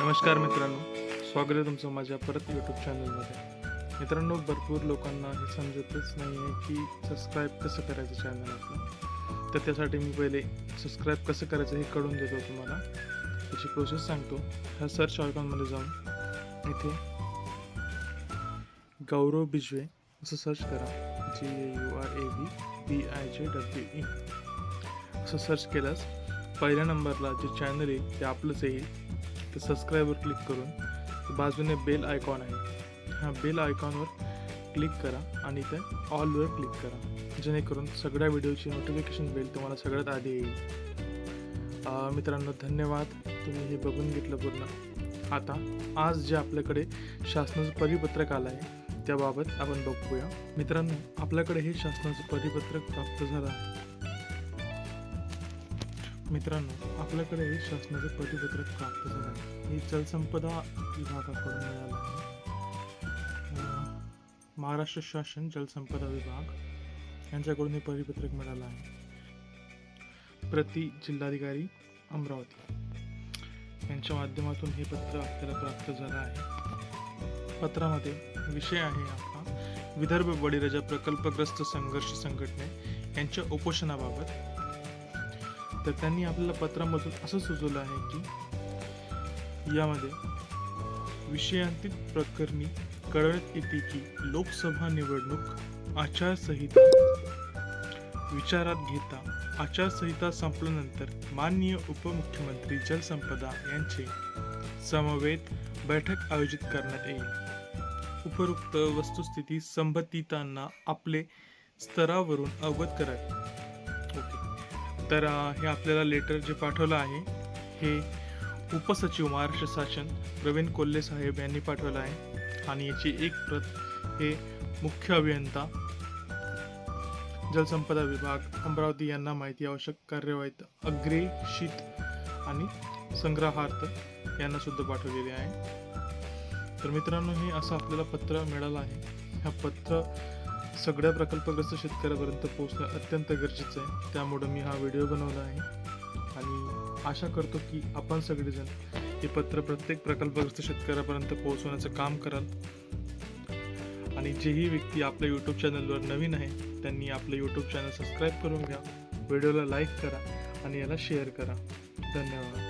नमस्कार मित्रांनो स्वागत आहे तुमचं माझ्या परत यूट्यूब चॅनलमध्ये मित्रांनो भरपूर लोकांना हे समजतच नाही आहे की सबस्क्राईब कसं करायचं चॅनल आपलं. तर त्यासाठी मी पहिले सबस्क्राईब कसं करायचं हे कळून देतो तुम्हाला. त्याची प्रोसेस सांगतो. ह्या सर्च ऑयकॉनमध्ये जाऊन इथे गौरव बिजवे असं सर्च करा. G A U R A B B I J W E असं सर्च केल्यास पहिल्या नंबरला जे चॅनल येईल ते आपलंच येईल. तर सबस्क्राईबवर क्लिक करून बाजूने बेल आयकॉन आहे. ह्या बेल आयकॉनवर क्लिक करा आणि ते ऑलवर क्लिक करा. जेणेकरून सगळ्या व्हिडिओची नोटिफिकेशन बेल तुम्हाला सगळ्यात आधी येईल. मित्रांनो धन्यवाद. तुम्ही हे बघून घेतलं पूर्ण. आता आज जे आपल्याकडे शासनाचं परिपत्रक आलं आहे त्याबाबत आपण बघूया. मित्रांनो आपल्याकडे हे शासनाचं परिपत्रक प्राप्त झालं आहे. मित्रांनो आपल्याकडे शासनाचे शासनाचं प्राप्त झालं. आहे हे जलसंपदा विभागाकडून मिळालं आहे. महाराष्ट्र शासन जलसंपदा विभाग यांच्याकडून हे परिपत्रक मिळालं आहे. प्रति जिल्हाधिकारी अमरावती. यांच्या माध्यमातून हे पत्र आपल्याला प्राप्त झालं आहे. पत्रामध्ये विषय आहे आपला विदर्भ बळीराजा प्रकल्पग्रस्त संघर्ष संघटने यांच्या उपोषणाबाबत तर त्यांनी आपल्याला पत्रामधून असं सुचवलं आहे की यामध्ये विषयांतील प्रकरणी कळवण्यात येते की लोकसभा निवडणूक आचारसंहिता विचारात घेता आचारसंहिता संपल्यानंतर माननीय उपमुख्यमंत्री जलसंपदा यांचे समवेत बैठक आयोजित करण्यात येईल. उपरोक्त वस्तुस्थिती संबंधितांना आपले स्तरावरून अवगत करावे. तर हे आपल्याला लेटर जे पाठवलं आहे हे उपसचिव महाराष्ट्र शासन प्रवीण कोल्हे साहेब यांनी पाठवलं आहे. आणि याची एक प्रत हे मुख्य अभियंता जलसंपदा विभाग अमरावती यांना माहिती आवश्यक कार्यवाहीत अग्रेषित आणि संग्रहार्थ यांना सुद्धा पाठवलेले आहे. तर मित्रांनो हे असं आपल्याला पत्र मिळालं आहे. ह्या पत्र सगळ्या प्रकल्पग्रस्त शेतकऱ्यापर्यंत पोहोचणं अत्यंत गरजेचं आहे. त्यामुळं मी हा व्हिडिओ बनवला आहे. आणि आशा करतो की आपण सगळेजण हे पत्र प्रत्येक प्रकल्पग्रस्त शेतकऱ्यापर्यंत पोहोचवण्याचं काम कराल. आणि जेही व्यक्ती आपल्या यूट्यूब चॅनलवर नवीन आहे त्यांनी आपलं यूट्यूब चॅनल सबस्क्राईब करून घ्या. व्हिडिओला लाईक करा आणि याला शेअर करा. धन्यवाद.